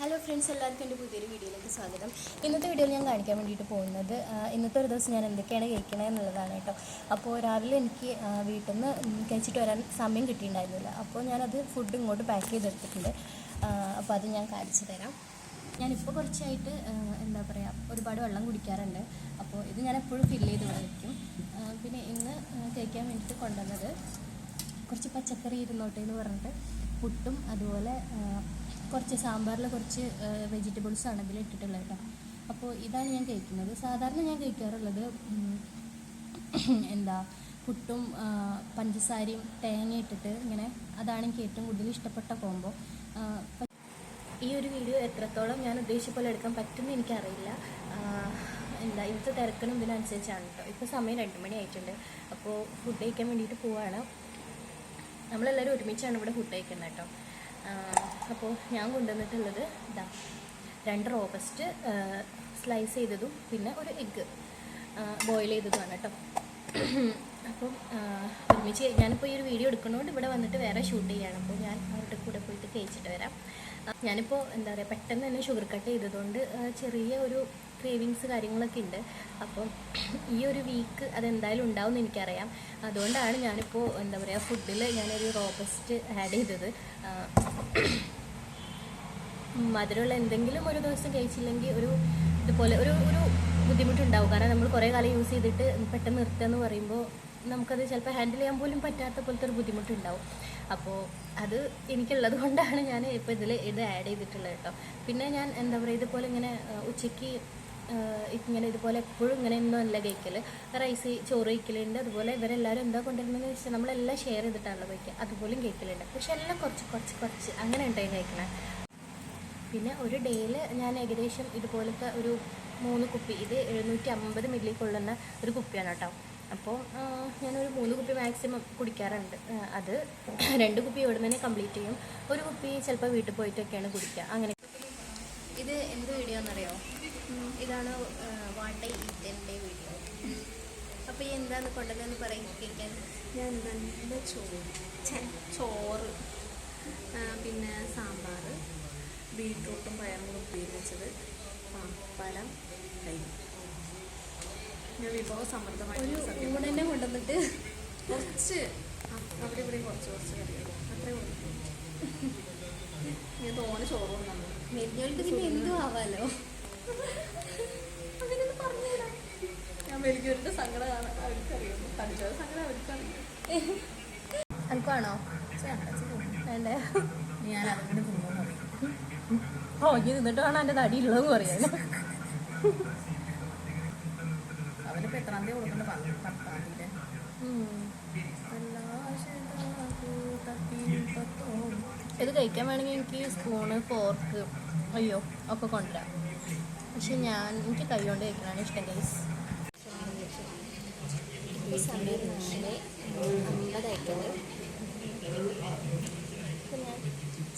Hello friends എല്ലാവർക്കും എന്റെ പുതിയൊരു വീഡിയോയിലേക്ക് സ്വാഗതം. ഇന്നത്തെ വീഡിയോയിൽ ഞാൻ കാണിക്കാൻ വേണ്ടിയിട്ട് പോകുന്നത് ഇന്നത്തെ ഒരു ദിവസം ഞാൻ എന്തൊക്കെയാണ് കഴിക്കണത് എന്നുള്ളതാണ് കേട്ടോ. അപ്പോൾ രാവിലെ എനിക്ക് വീട്ടിൽ നിന്ന് കഴിച്ചിട്ട് വരാൻ സമയം കിട്ടിയിട്ടുണ്ടായിരുന്നില്ല. അപ്പോൾ ഞാനത് ഫുഡ് ഇങ്ങോട്ട് പാക്ക് ചെയ്തെടുത്തിട്ടുണ്ട്. അപ്പോൾ അത് ഞാൻ കാണിച്ചു തരാം. ഞാനിപ്പോൾ കുറച്ചായിട്ട് എന്താ പറയുക ഒരുപാട് വെള്ളം കുടിക്കാറുണ്ട്. അപ്പോൾ ഇത് ഞാൻ എപ്പോഴും ഫില്ല് ചെയ്ത് ഇവിടെ പിന്നെ ഇന്ന് കഴിക്കാൻ വേണ്ടിയിട്ട് കൊണ്ടുവന്നത് കുറച്ച് പച്ചക്കറി ഇരുന്നോട്ടെ എന്ന് പറഞ്ഞിട്ട് പുട്ടും അതുപോലെ കുറച്ച് സാമ്പാറിൽ കുറച്ച് വെജിറ്റബിൾസ് ആണ് ഇതിൽ ഇട്ടിട്ടുള്ളത് കേട്ടോ അപ്പോൾ ഇതാണ് ഞാൻ കഴിക്കുന്നത്. സാധാരണ ഞാൻ കഴിക്കാറുള്ളത് എന്താ പുട്ടും പഞ്ചസാരയും തേങ്ങ ഇട്ടിട്ട് ഇങ്ങനെ അതാണ് എനിക്ക് ഏറ്റവും കൂടുതൽ ഇഷ്ടപ്പെട്ട കോംബോ ഈ ഒരു വീഡിയോ എത്രത്തോളം ഞാൻ ഉദ്ദേശിച്ച പോലെ എടുക്കാൻ പറ്റുമെന്ന് എനിക്കറിയില്ല. എന്താ ഇന്നത്തെ തിരക്കണം ഇതിനനുസരിച്ചാണ് കേട്ടോ ഇപ്പോൾ സമയം രണ്ട് മണി ആയിട്ടുണ്ട്. അപ്പോൾ ഫുഡ് കഴിക്കാൻ വേണ്ടിയിട്ട് പോവാണ്. നമ്മളെല്ലാവരും ഒരുമിച്ചാണ് ഇവിടെ ഫുഡ് കഴിക്കുന്നത് കേട്ടോ അപ്പോൾ ഞാൻ കൊണ്ടുവന്നിട്ടുള്ളത് ഇതാ രണ്ട് റോബസ്റ്റ് സ്ലൈസ് ചെയ്തതും പിന്നെ ഒരു എഗ്ഗ് ബോയിൽ ചെയ്തതുമാണ് കേട്ടോ. അപ്പം ഒരുമിച്ച് ഞാനിപ്പോൾ ഈ ഒരു വീഡിയോ എടുക്കുന്നതുകൊണ്ട് ഇവിടെ വന്നിട്ട് വേറെ ഷൂട്ട് ചെയ്യാണ്. അപ്പോൾ ഞാൻ അവരുടെ കൂടെ പോയിട്ട് കഴിച്ചിട്ട് വരാം. ഞാനിപ്പോൾ എന്താ പറയുക പെട്ടെന്ന് തന്നെ ഷുഗർ കട്ട് ചെയ്തതുകൊണ്ട് ചെറിയ ഒരു ക്രേവിങ്സ് കാര്യങ്ങളൊക്കെ ഉണ്ട്. അപ്പം ഈ ഒരു വീക്ക് അതെന്തായാലും ഉണ്ടാവും എന്ന് എനിക്കറിയാം. അതുകൊണ്ടാണ് ഞാനിപ്പോൾ എന്താ പറയുക ഫുഡിൽ ഞാനൊരു റോബസ്റ്റ് ആഡ് ചെയ്തത്. മധുരമുള്ള എന്തെങ്കിലും ഒരു ദിവസം കഴിച്ചില്ലെങ്കിൽ ഒരു ഇതുപോലെ ഒരു ഒരു ബുദ്ധിമുട്ടുണ്ടാവും. കാരണം നമ്മൾ കുറേ കാലം യൂസ് ചെയ്തിട്ട് പെട്ടെന്ന് നിർത്തുക എന്ന് പറയുമ്പോൾ നമുക്കത് ചിലപ്പോൾ ഹാൻഡിൽ ചെയ്യാൻ പോലും പറ്റാത്ത പോലത്തെ ഒരു ബുദ്ധിമുട്ടുണ്ടാവും. അപ്പോൾ അത് എനിക്കുള്ളത് കൊണ്ടാണ് ഞാൻ ഇപ്പോൾ ഇതിൽ ഇത് ആഡ് ചെയ്തിട്ടുള്ളത് കേട്ടോ. പിന്നെ ഞാൻ എന്താ പറയുക ഇതുപോലെ ഇങ്ങനെ ഉച്ചയ്ക്ക് ഇങ്ങനെ ഇതുപോലെ എപ്പോഴും ഇങ്ങനെ ഒന്നും അല്ല റൈസ് ചോറ് കഴിക്കലുണ്ട്. അതുപോലെ ഇവരെല്ലാവരും എന്താ കൊണ്ടുവരുന്നതെന്ന് വെച്ചാൽ നമ്മളെല്ലാം ഷെയർ ചെയ്തിട്ടാണല്ലോ കഴിക്കുക അതുപോലും കഴിക്കലുണ്ട് പക്ഷെ എല്ലാം കുറച്ച് കുറച്ച് കുറച്ച് അങ്ങനെ ഉണ്ടായി കഴിക്കണേ. പിന്നെ ഒരു ഡേയിൽ ഞാൻ ഏകദേശം ഇതുപോലത്തെ ഒരു മൂന്ന് കുപ്പി ഇത് എഴുന്നൂറ്റി അമ്പത് മില്ലി കൊള്ളുന്ന ഒരു കുപ്പിയാണ് കേട്ടോ അപ്പോൾ ഞാനൊരു മൂന്ന് കുപ്പി മാക്സിമം കുടിക്കാറുണ്ട്. അത് രണ്ട് കുപ്പി ഇവിടെ തന്നെ കംപ്ലീറ്റ് ചെയ്യും. ഒരു കുപ്പി ചിലപ്പോൾ വീട്ടിൽ പോയിട്ടൊക്കെയാണ് കുടിക്കുക അങ്ങനെ. ഇത് എന്ത് വീഡിയോ എന്നറിയോ ഇതാണ് വാട്ട ഈറ്റന്റെ വീഡിയോ. അപ്പോൾ ഈ എന്താണ് കൊണ്ടതെന്ന് പറയും കേൾക്കാൻ ഞാൻ നല്ല ചോറ്. ചോറ്. പിന്നെ സാമ്പാർ ബീട്രൂട്ടും പയറും കൂടെ ഉപ്പേരി വെച്ചത് പപ്പടം കൈ ഞാൻ വിഭവ സമൃദ്ധമായിട്ട് ഒരു തന്നെ കൊണ്ടുവന്നിട്ട്. കുറച്ച്. അവിടെ ഇവിടെ കുറച്ച് കുറച്ച് കറികൾ അത്രേ ഉള്ളൂ. ഞാൻ തോന്നുന്നു ചോറ് കൊണ്ടുവന്നു. മെരിഞ്ഞോൾക്ക് പിന്നെ എന്തും ആവാലോ? അങ്ങനെയൊന്നും പറഞ്ഞുകൂടാ ഞാൻ അവർക്കറിയാം. സങ്കടം അവർക്കറിയാം. വേണ്ടേ? ഞാൻ അതുകൊണ്ട് തിന്നു ഓ ഇനി നിന്നിട്ട് വേണം എന്റെ തടിയുള്ളതെന്ന് പറയാൻ. അവനിപ്പോൾ എത്രാം തീയതി കൊടുക്കേണ്ട? പറഞ്ഞു പത്താം തീയതി. ഇത് കഴിക്കാൻ വേണമെങ്കിൽ എനിക്ക് സ്പൂണ് ഫോർക്ക് അയ്യോ ഒക്കെ കൊണ്ടുവരാം. പക്ഷെ ഞാൻ എനിക്ക് കൈകൊണ്ട് ഇഷ്ടം ഗൈസ് സമയം നാല് അമ്പതായിട്ടുണ്ട് അപ്പോൾ ഞാൻ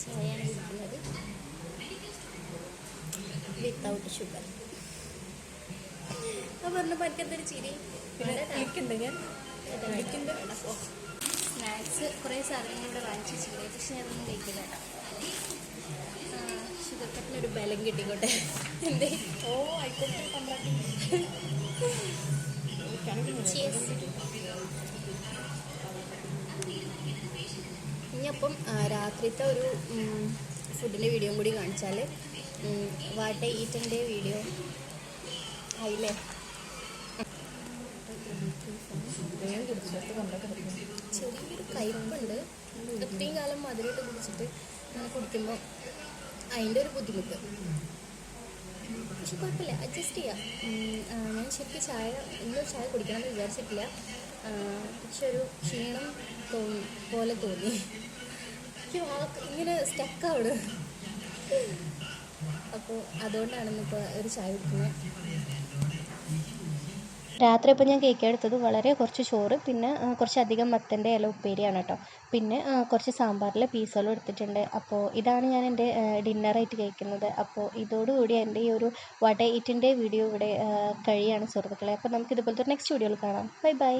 ചായയാണ് ഇരിക്കുന്നത് വിത്തൗട്ട് ഷുഗർ പറഞ്ഞ പറ്റത്തൊരു ചിരി. പിന്നെ കളിക്കുന്നുണ്ട് ഞാൻ? കളിക്കുന്നുണ്ട് സ്നാക്സ് കുറേ സാധനങ്ങൾ ഇവിടെ വാങ്ങിച്ച് വെച്ചിട്ടുണ്ട്. പക്ഷെ ഞാനൊന്നും കഴിക്കില്ല കേട്ടോ കട്ടിനൊരു ബലം കിട്ടിക്കോട്ടെ. എന്തേ? ഓ ആയിക്കോട്ടെ. ഇനിയപ്പം രാത്രിത്തെ ഒരു ഫുഡിന്റെ വീഡിയോ കൂടി കാണിച്ചാൽ വാട്ട ഈറ്റന്റെ വീഡിയോ ആയില്ലേ? ചെറിയൊരു കയ്പുണ്ട്. ഇത്രയും കാലം മധുരമായിട്ട് കുടിച്ചിട്ട് കുടിക്കുമ്പോൾ അതിന്റെ ഒരു ബുദ്ധിമുട്ട്. പക്ഷെ കുഴപ്പമില്ല. അഡ്ജസ്റ്റ് ചെയ്യാം. ഞാൻ ശരിക്കും ചായ ഇന്ന് ചായ കുടിക്കണം എന്ന് വിചാരിച്ചിട്ടില്ല പക്ഷെ ഒരു ക്ഷീണം തോന്നി പോലെ തോന്നി. എനിക്ക് വാക്ക് ഇങ്ങനെ സ്റ്റക്കാവിടും അപ്പോൾ അതുകൊണ്ടാണ് ഇന്നിപ്പോൾ ഒരു ചായ കുടിക്കുന്നത്. രാത്രി ഇപ്പോൾ ഞാൻ കേക്ക് എടുത്തത് വളരെ കുറച്ച് ചോറ് പിന്നെ കുറച്ചധികം മത്തന്റെ ഇല ഉപ്പേരിയാണ് കേട്ടോ പിന്നെ കുറച്ച് സാമ്പാറിലെ പീസുകളും എടുത്തിട്ടുണ്ട്. അപ്പോൾ ഇതാണ് ഞാൻ എന്റെ ഡിന്നറായിട്ട് കഴിക്കുന്നത്. അപ്പോൾ ഇതോടുകൂടി എന്റെ ഈ ഒരു വട ഈറ്റിന്റെ വീഡിയോ ഇവിടെ കഴിയാണ് സുഹൃത്തുക്കളെ. അപ്പോൾ നമുക്ക് ഇതുപോലത്തെ നെക്സ്റ്റ് വീഡിയോയിൽ കാണാം. Bye bye